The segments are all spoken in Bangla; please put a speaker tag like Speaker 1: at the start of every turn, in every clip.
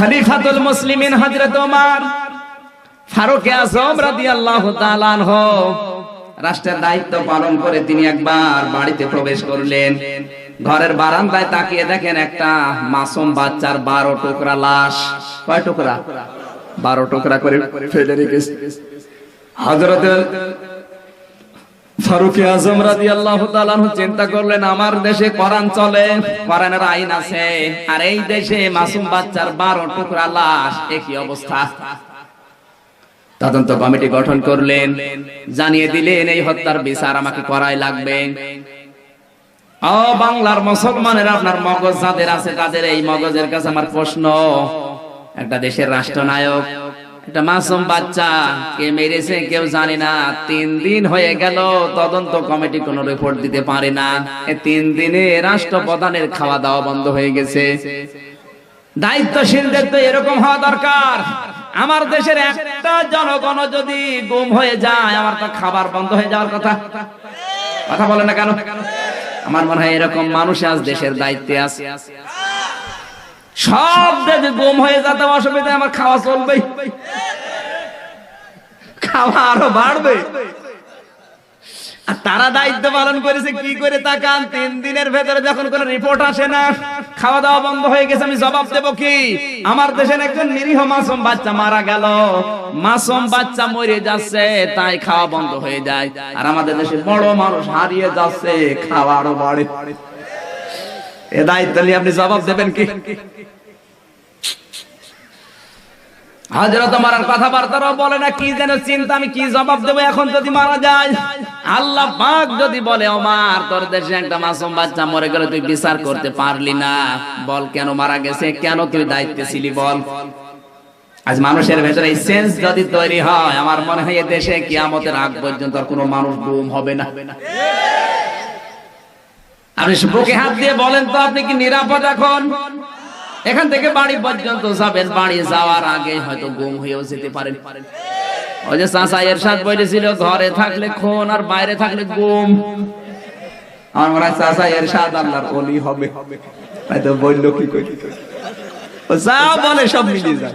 Speaker 1: খলিফাতুল মুসলিমিন হযরত ওমর, ফারুক আজম রাদিয়াল্লাহু তাআলা আনহু রাষ্ট্রের দায়িত্ব পালন করে তিনি একবার বাড়িতে প্রবেশ করলেন। ঘরের বারান্দায় তাকিয়ে দেখেন একটা মাসুম বাচ্চার বারো টুকরা লাশ। কয় টুকরা? বারো টুকরা করে ফেলে রেখেছে। হযরত ফারুক আজম রাদিয়াল্লাহু তাআলা চিন্তা করলেন, আমার দেশে কোরআন চলে, কোরআনের আইন আছে, আর এই দেশে মাসুম বাচ্চার 12 টুকরা লাশ একই অবস্থা? তদন্ত কমিটি গঠন করলেন, জানিয়ে দিলেন, এই হত্যার বিচার আমাকে করাই লাগবে। ও বাংলার মুসলমানের, আপনার মগজ যাদের আছে তাদের, এই মগজের কাছে আমার প্রশ্ন, একটা দেশের রাষ্ট্রনায়ক একটা মাসুম বাচ্চা কে মেরেছে, কেউ জানে না। তিন দিন হয়ে গেল, তদন্ত কমিটি কোনো রিপোর্ট দিতে পারে না। তিন দিনে রাষ্ট্রপ্রধানের খাওয়া দাওয়া বন্ধ হয়ে গেছে। দায়িত্বশীলদের তো এরকম হওয়া দরকার। আমার দেশের একটা জনগণ যদি গুম হয়ে যায়, আমার তো খাবার বন্ধ হয়ে যাওয়ার কথা। কথা বলে না কেন? আমার মনে হয় এরকম মানুষ আজ দেশের দায়িত্বে আছে। সব যদি গুম হয়ে যেতে অসুবিধা আমার খাওয়া চলবে। খাওয়া আরও বাড়বে। তারা দায়িত্ব পালন করেছে, কি করে তাকান? তিন দিনের ভেতরে যখন কোন রিপোর্ট আসে না, খাওয়া দাওয়া বন্ধ হয়ে গেছে, আমি জবাব দেব কি? আমার দেশের একজন নিরীহ মাসুম বাচ্চা মারা গেল। মাসুম বাচ্চা মরে যাচ্ছে, তাই খাওয়া বন্ধ হয়ে যায়। আর আমাদের দেশে বড় মানুষ হারিয়ে যাচ্ছে, খাওয়া আরও বাড়ে। এ দায়িত্ব নিয়ে আপনি জবাব দেবেন কি? হজরত মারার কথাবার্তারাও বলে না, কি যেন চিন্তা, আমি কি জবাব দেবো এখন যদি মারা যায়? আল্লাহ পাক যদি বলে, ওমার, তোর দেশে একটা মাসুম বাচ্চা মরে গেলে তুই বিচার করতে পারলি না। বল, কেন মারা গেছে? কেন তুই দায়িত্বে ছিলি বল? আজ মানুষের ভেতরে এই সেন্স যদি তৈরি হয়, আমার মনে হয় দেশে কিয়ামতের আগ পর্যন্ত আর কোনো মানুষ গুম হবে না। আপনি বুকে হাত দিয়ে বলেন তো, আপনি কি নিরাপদ এখন? এখান থেকে বাড়ি পর্যন্ত যাবেন, বাড়ি যাওয়ার আগে হয়তো গুম হয়েও যেতে পারেন ওই যে চাষা এরশাদ বলেছিল, ঘরে থাকলে খুন আর বাইরে থাকলে গুম আমার মনে হয় চাষা এরশাদ আল্লাহর অলি হবে। হয়তো বলল কি যা বলে সব মিলিয়ে যায়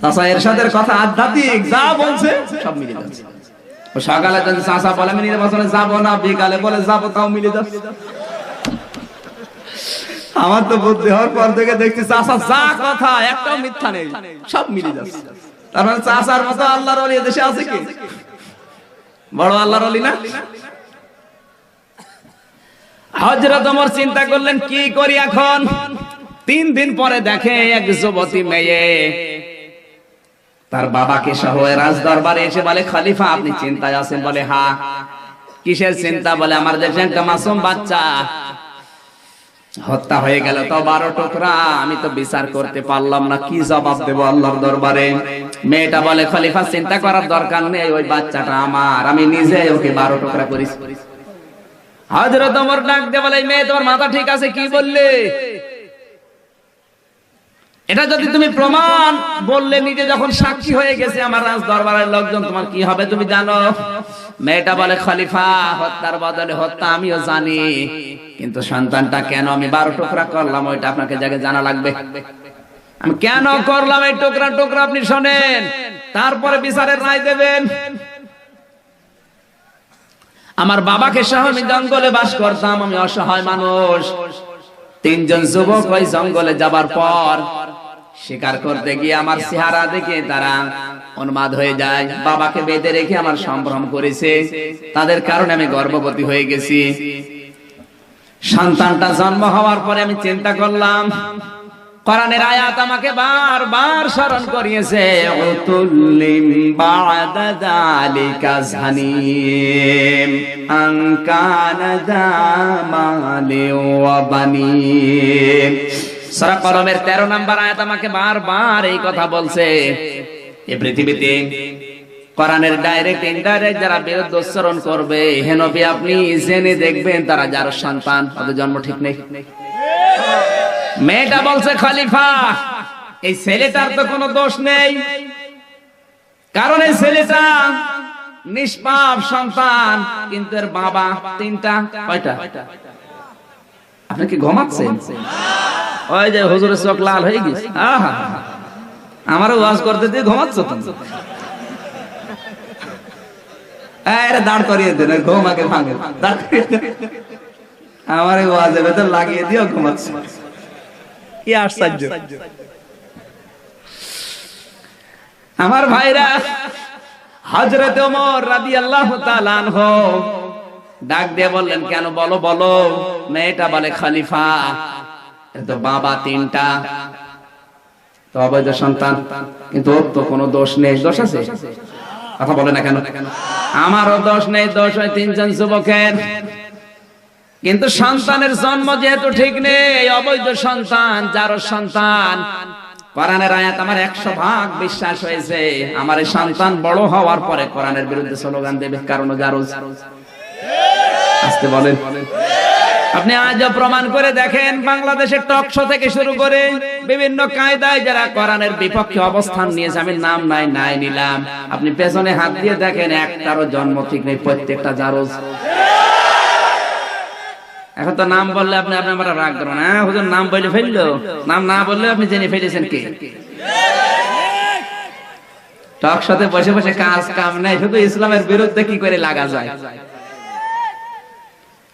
Speaker 1: চাষা এরশাদের কথা আধ্যাত্মিক যা বলছে, সব মিলিয়ে যাচ্ছে। সকালে যদি চাষা বলে আমি নির্বাচনে যাব না, বিকালে বলে যাব, তাও মিলে যাচ্ছে আমার তো বুদ্ধি হওয়ার পর থেকে দেখছি চাষা যা কথা, একটাও মিথ্যা নেই, সব মিলে যাচ্ছে তার মানে চাষার মতো আল্লাহর অলি দেশে আছে কি? বড় আল্লাহর অলি না? হজরত ওমর চিন্তা করলেন, কি করি এখন? তিন দিন পরে দেখে এক যুবতী মেয়ে তার বাবাকে সহ রাজ দরবারে এসে বলে, খলিফা, আপনি চিন্তায় আছেন? বলে, হা। কিসের চিন্তা? বলে, আমার দেশে একটা মাসুম বাচ্চা। হত্যা হয়ে গেল তো বারো টুকরা। আমি তো বিচার করতে পারলাম না। কি জবাব দেবো আল্লাহর দরবারে? মেয়েটা বলে, খলিফা, চিন্তা করার দরকার নেই। ওই বাচ্চাটা আমার। আমি নিজে ওকে বারো টুকরা করেছি। হজরত ওমর ডাক দিয়ে বলে মেয়ে তোমার মাথা ঠিক আছে? কি বললে? এটা যদি তুমি প্রমাণ বললে নিজে যখন সাক্ষী হয়ে গেছে আমার রাজ দরবারের লোকজন তোমার কি হবে তুমি জানো? মেয়েটা বলে খলিফা হত্যার বদলে হত্যা আমিও জানি। কিন্তু সন্তানটা কেন আমি বারো টুকরা করলাম ওইটা আপনাকে জায়গায় জানা লাগবে? আমি কেন করলাম এই টুকরা টুকরা আপনি শোনেন। তারপরে বিচারের রায় দেবেন। আমার বাবাকে সহ আমি জঙ্গলে বাস করতাম আমি অসহায় মানুষ। তিনজন যুবক ওই জঙ্গলে যাবার পর শিকার করতে গিয়ে আমার চেহারা দেখে তারা উন্মাদ হয়ে যায়। বাবাকে বেঁধে রেখে আমার সম্ভ্রম করেছে। তাদের কারণে আমি গর্ভবতী হয়ে গেছি। সন্তানটা জন্ম হওয়ার পরে আমি চিন্তা করলাম, কোরআনের আয়াত আমাকে বারবার স্মরণ করিয়েছে, উতুল্লিম বাদা যালিকা জানিম আনকান দামালি ওয়া বানিম। সূরা কলমের 13 নাম্বার আয়াত আমাকে বারবার এই কথা বলছে। এই পৃথিবীতে কোরআনের ডাইরেক্ট ইনডাইরেক্ট যারা বিরুদ্ধ উচ্চারণ করবে আপনি জেনে দেখবেন তারা যার সন্তান। তাদের জন্ম ঠিক নেই। মেয়েটা বলছে, খলিফা, এই ছেলেটার তো কোনো দোষ নেই। কারণ এই ছেলেটা নিষ্পাপ সন্তান, কিন্তু এর বাবা তিনটা, কয়টা? আপনি কি ঘুমাচ্ছেন? ওই যে হুজুরের চোখ লাল হয়ে গেছে। আহা, আমারও ওয়াজ করতে দিয়ে ঘুমাচ্ছ তুমি? আরে দাঁড় করিয়ে দেন আর ঘুম আগে ভাঙে। দাঁড় করিয়ে দেন। আমার ওয়াজের ভেতর লাগিয়ে দিও, ঘুমাচ্ছে। কি আশ্চর্য। আমার ভাইরা হজরত ওমর রাদিয়াল্লাহু তাআলা আনহু ডাক দিয়ে বললেন, কেন বলো বলো, মেয়েটা বলে খলিফা। এর তো বাবা তিনটা, তো অবৈধ সন্তান, কিন্তু ওর তো কোনো দোষ নেই। দোষ আছে? কথা বলে না কেন? আমারও দোষ নেই, দোষ হয় তিনজন যুবকের। কিন্তু সন্তানের জন্ম যেহেতু ঠিক নেই, অবৈধ সন্তান যার সন্তান। কোরআনের আয়াত আমার একশো ভাগ বিশ্বাস হয়েছে। আমার এই সন্তান বড় হওয়ার পরে কোরআনের বিরুদ্ধে স্লোগান দেবে, কারণ জারোজ আসতে বলেন। আপনি আজও প্রমাণ করে দেখেন বাংলাদেশের টক শো থেকে শুরু করে বিভিন্ন কায়দায় যারা কোরআনের বিপক্ষে অবস্থান নিয়েছে, আমি নাম নাই নাই নিলাম। আপনি পেছনে হাত দিয়ে দেখেন, একটারও জন্ম ঠিক নেই, প্রত্যেকটা জারোজ। এখন তো নাম বললে আপনি আপনি আমরা রাগ করবেন হ্যাঁ হুজুর, নাম বলে ফেলল। নাম না বললে আপনি জেনে ফেলেছেন কি? টক সাথে বসে বসে কাজ কাম নেই, শুধু ইসলামের বিরুদ্ধে কি করে লাগা যায়?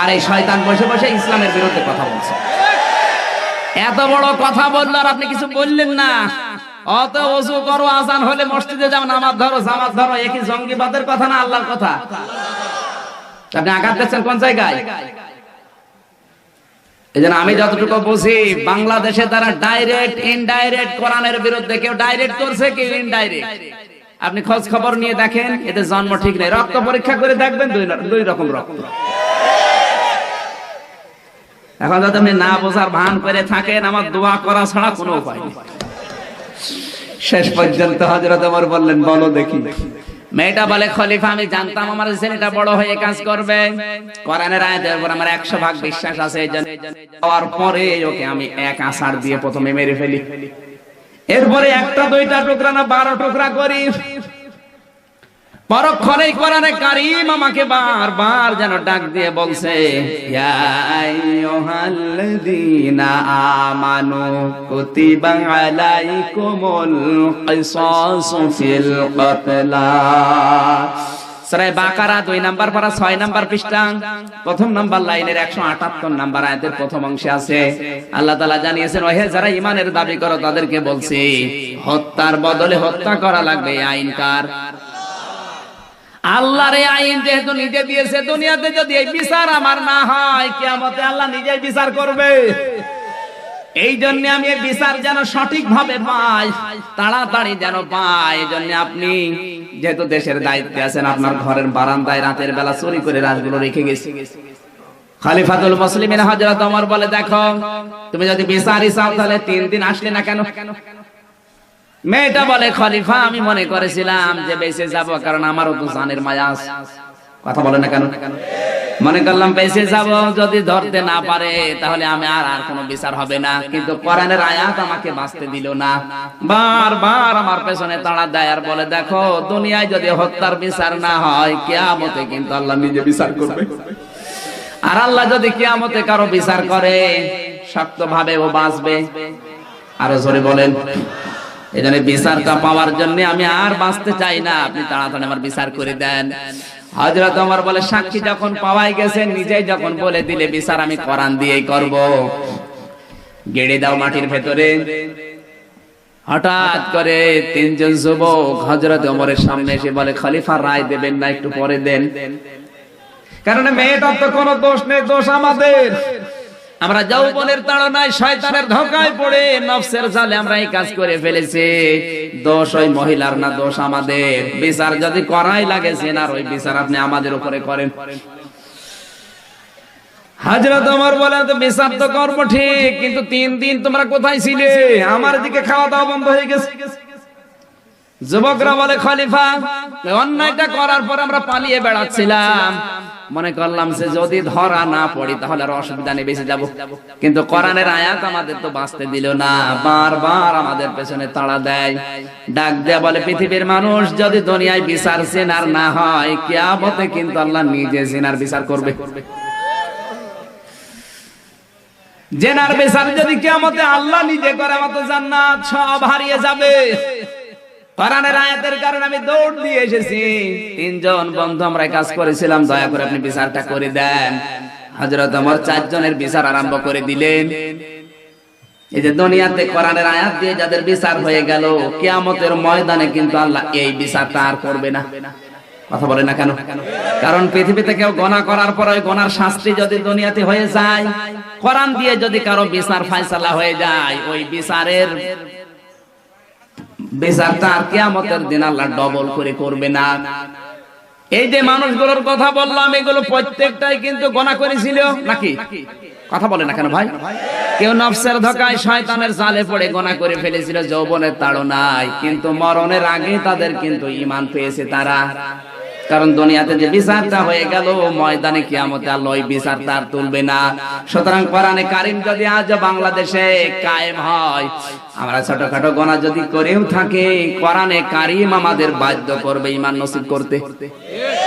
Speaker 1: আর এই শয়তান বসে বসে ইসলামের বিরুদ্ধে কথা বলছে। এত বড় কথা বলল আর আপনি কিছু বললেন না। অত ওযু করো, আজান হলে মসজিদে যাও, নামাজ ধরো, জামাত ধরো, একই জঙ্গিবাদের কথা না আল্লাহর কথা? আপনি আঘাত দিচ্ছেন কোন জায়গায়? এই আমি যতটুকু বুঝি, বাংলাদেশে তারা ডাইরেক্ট ইনডাইরেক্ট কোরআনের বিরুদ্ধে কেউ ডাইরেক্ট করছে কেউ ইনডাইরেক্ট আপনি খোঁজ খবর নিয়ে দেখেন এতে জন্ম ঠিক নেই। রক্ত পরীক্ষা করে দেখবেন দুই রকম রক্ত। এখন যদি আপনি না বোঝার ভান করে থাকেন, আমার দোয়া করা ছাড়া কোনো উপায় নেই। শেষ পর্যন্ত হজরত আমার বললেন, বলো দেখি। মেয়েটা বলে, খলিফা, আমি জানতাম আমার ছেলেটা বড় হয়ে কাজ করবে। কোরআনের আয়াতের উপর আমার একশো ভাগ বিশ্বাস আছে হওয়ার পরে ওকে আমি এক আষাঢ় দিয়ে প্রথমে মেরে ফেলি। এরপরে একটা, দুইটা টুকরা না বারো টুকরা করি পরক্ষণেই কোরআনে কারিম আমাকে বারবার যেন ডাক দিয়ে বলছে আমানু কতলা। নাম্বার নাম্বার পৃষ্ঠা। প্রথম নাম্বার লাইনের একশো আটাত্তর নাম্বার আয়াতের প্রথম অংশে আছে। আল্লাহ জানিয়েছেন যারা দাবি করো, তাদেরকে বলছি, হত্যার বদলে হত্যা করা লাগবে আইনকার আল্লাহর এই আইন যেহেতু নিজে দিয়েছে, দুনিয়াতে যদি এই বিচার আমার না হয়, কিয়ামতে আল্লাহ নিজেই বিচার করবে। এই জন্য আমি বিচার যেন সঠিক ভাবে পাই, তাড়াতাড়ি যেন পাই। এই জন্য আপনি যেহেতু দেশের দায়িত্বে আছেন, আপনার ঘরের বারান্দায় রাতের বেলা চুরি করে রাতগুলো রেখে গেছি। খালিফাতুল মুসলিমিন হযরত ওমর বলে, দেখো, তুমি যদি বিচারই চাও তাহলে তিন দিন আসলে না কেন? মেয়েটা বলে, খলিফা, আমি মনে করেছিলাম যে বেঁচে যাব, কারণ আমারও তো জানের মায়া আছে। কথা বলে না কেন? মনে করলাম, বেঁচে যাব, যদি ধরতে না পারে, তাহলে আমি আর আর কোনো বিচার হবে না। কিন্তু কোরআনের আয়াত আমাকে বাঁচতে দিল না। বারবার আমার পেছনে তাড়া দেয় আর বলে, দেখো, দুনিয়ায় যদি হত্যার বিচার না হয়, কিয়ামতে কিন্তু আল্লাহ নিজে বিচার করবে। আর আল্লাহ যদি কিয়ামতে কারও বিচার করে শক্ত ভাবে ও বাঁচবে। আরও জোরে বলেন। এই জন্য বিচারটা পাওয়ার জন্য আমি আর বাঁচতে চাই না। আপনি তাড়াতাড়ি আমার বিচার করে দেন। হজরত আমার বলে, সাক্ষী যখন পাওয়াই গেছে, নিজেই যখন বলে দিলে, বিচার আমি কোরআন দিয়েই করব। গেড়ে দাও মাটির ভেতরে। হঠাৎ করে তিনজন যুবক হজরত ওমরের সামনে এসে বলে, খলিফা রায় দেবেন না, একটু পরে দেন। কারণ মেয়েটার তো কোনো দোষ নেই, দোষ আমাদের। আমরা যৌবনের তাড়নায় শয়তানের ধোকায় পড়ে নফসের জালে আমরা এই কাজ করে ফেলেছি। দোষ ওই মহিলার না দোষ আমাদের। বিচার যদি করাই লাগে সেনার ওই বিচার আপনি আমাদের উপরে করেন। হাজরা তোমার বলে তো বিচার তো কর্ম ঠিক কিন্তু তিন দিন তোমরা কোথায় ছিলে? আমার দিকে খাওয়া দাওয়া বন্ধ হয়ে গেছে। যুবকরা বলে খলিফা অন্যায়টা করার পর আমরা পালিয়ে বেড়াচ্ছিলাম। মনে করলাম যে যদি ধরা না পড়ি, তাহলে আর অসুবিধা নেই, বেঁচে যাব। কিন্তু কোরআনের আয়াত আমাদের তো বাঁচতে দিল না, বারবার আমাদের পেছনে তাড়া দেয়। ডাক দেয়া বলে, পৃথিবীর মানুষ যদি দুনিয়ায় বিচার সেনার না হয়, কিয়ামতে কিন্তু আল্লাহ নিজে সেনার বিচার করবে। জেনার বিচার যদি কিয়ামতে আল্লাহ নিজে করে মতো জান্নাত সব হারিয়ে যাবে। কোরআনের আয়াতের কারণে আমি দৌড় দিয়ে এসেছি। তিনজন বন্ধু আমরা কাজ করেছিলাম, দয়া করে আপনি বিচারটা করে দেন। চারজনের বিচার আরম্ভ করে দিলেন। এই যে দুনিয়াতে কোরআনের আয়াত দিয়ে যাদের বিচার হয়ে গেল, কিয়ামতের ময়দানে কিন্তু আল্লাহ এই বিচারটা আর করবে না। কথা বলে না কেন? কারণ পৃথিবীতে কেউ গণা করার পর ওই গণার শাস্তি যদি দুনিয়াতে হয়ে যায়, কোরআন দিয়ে যদি কারও বিচার ফায়সালা হয়ে যায়, ওই বিচারের বিচারটা তার কেয়ামতের দিন আল্লাহ ডবল করে করবে না। এই যে মানুষগুলোর কথা বললাম, এগুলো প্রত্যেকটাই কিন্তু গোনা করেছিল নাকি? কথা বলে না কেন ভাই? কেউ নফসের ধকায় শয়তানের জালে পড়ে গোনা করে ফেলেছিল, যৌবনের তাড়নায়। কিন্তু মরণের আগে তাদের কিন্তু ইমান পেয়েছে তারা। কারণ দুনিয়াতে যে বিচারটা হয়ে গেল, ময়দানে কিয়ামতে আল্লাহ ওই বিচার তার তুলবে না। সুতরাং কোরআনে কারিম যদি আজ বাংলাদেশে কায়েম হয়, আমরা ছোটখাটো গোনা যদি করেও থাকে, কোরআনে কারিম আমাদের বাধ্য করবে ইমান নসিব করতে।